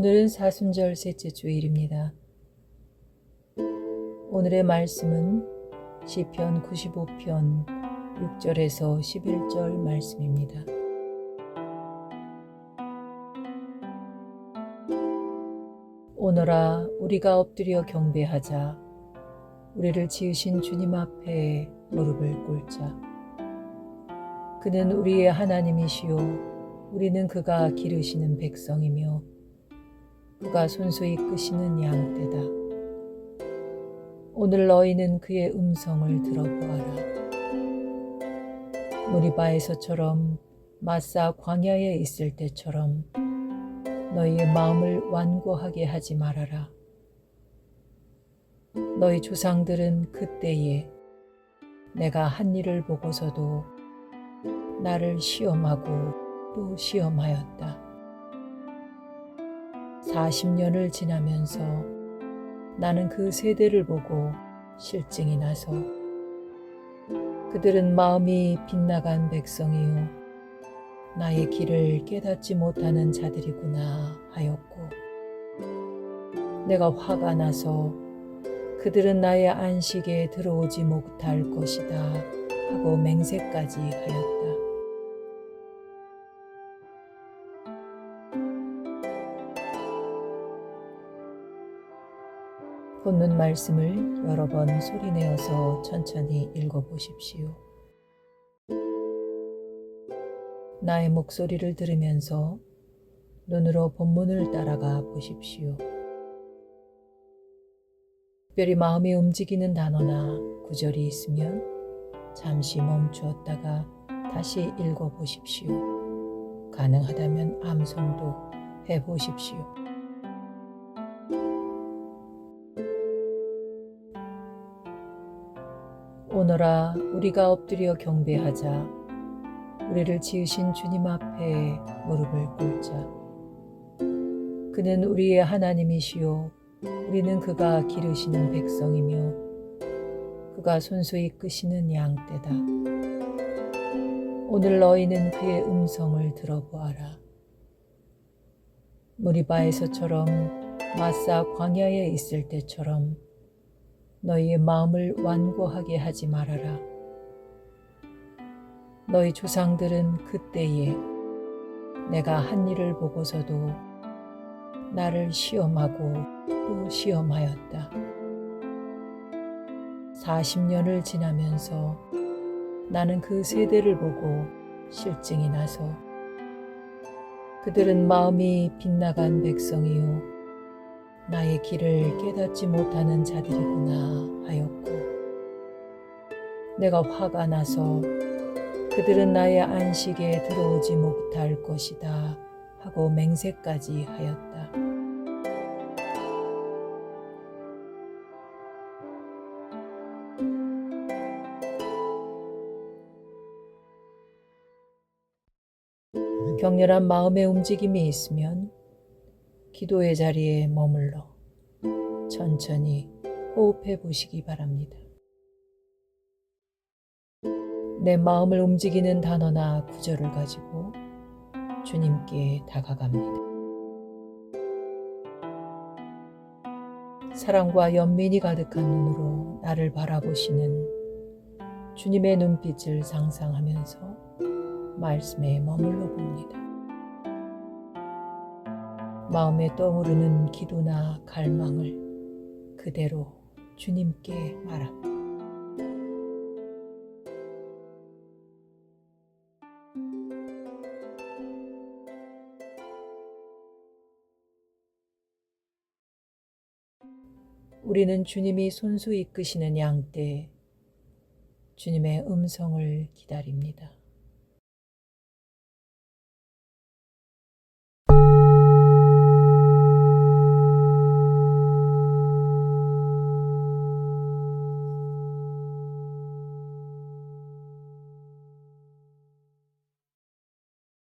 오늘은 사순절 셋째 주일입니다. 오늘의 말씀은 시편 95편 6절에서 11절 말씀입니다. 오너라 우리가 엎드려 경배하자 우리를 지으신 주님 앞에 무릎을 꿇자 그는 우리의 하나님이시요 우리는 그가 기르시는 백성이며 그가 손수 이끄시는 양떼다 오늘 너희는 그의 음성을 들어보아라 무리바에서처럼 마사 광야에 있을 때처럼 너희의 마음을 완고하게 하지 말아라. 너희 조상들은 그때에 내가 한 일을 보고서도 나를 시험하고 또 시험하였다. 40년을 지나면서 나는 그 세대를 보고 실증이 나서 그들은 마음이 빗나간 백성이요. 나의 길을 깨닫지 못하는 자들이구나 하였고, 내가 화가 나서 그들은 나의 안식에 들어오지 못할 것이다 하고 맹세까지 하였다. 본문 말씀을 여러 번 소리내어서 천천히 읽어보십시오. 나의 목소리를 들으면서 눈으로 본문을 따라가 보십시오. 특별히 마음이 움직이는 단어나 구절이 있으면 잠시 멈추었다가 다시 읽어 보십시오. 가능하다면 암송도 해 보십시오. 오너라 우리가 엎드려 경배하자. 우리를 지으신 주님 앞에 무릎을 꿇자. 그는 우리의 하나님이시요 우리는 그가 기르시는 백성이며 그가 손수 이끄시는 양떼다. 오늘 너희는 그의 음성을 들어보아라. 무리바에서처럼 마사 광야에 있을 때처럼 너희의 마음을 완고하게 하지 말아라. 너희 조상들은 그때에 내가 한 일을 보고서도 나를 시험하고 또 시험하였다. 40년을 지나면서 나는 그 세대를 보고 실증이 나서 그들은 마음이 빗나간 백성이요. 나의 길을 깨닫지 못하는 자들이구나 하였고, 내가 화가 나서 그들은 나의 안식에 들어오지 못할 것이다 하고 맹세까지 하였다. 격렬한 마음의 움직임이 있으면 기도의 자리에 머물러 천천히 호흡해 보시기 바랍니다. 내 마음을 움직이는 단어나 구절을 가지고 주님께 다가갑니다. 사랑과 연민이 가득한 눈으로 나를 바라보시는 주님의 눈빛을 상상하면서 말씀에 머물러 봅니다. 마음에 떠오르는 기도나 갈망을 그대로 주님께 말합니다. 우리는 주님이 손수 이끄시는 양떼, 주님의 음성을 기다립니다.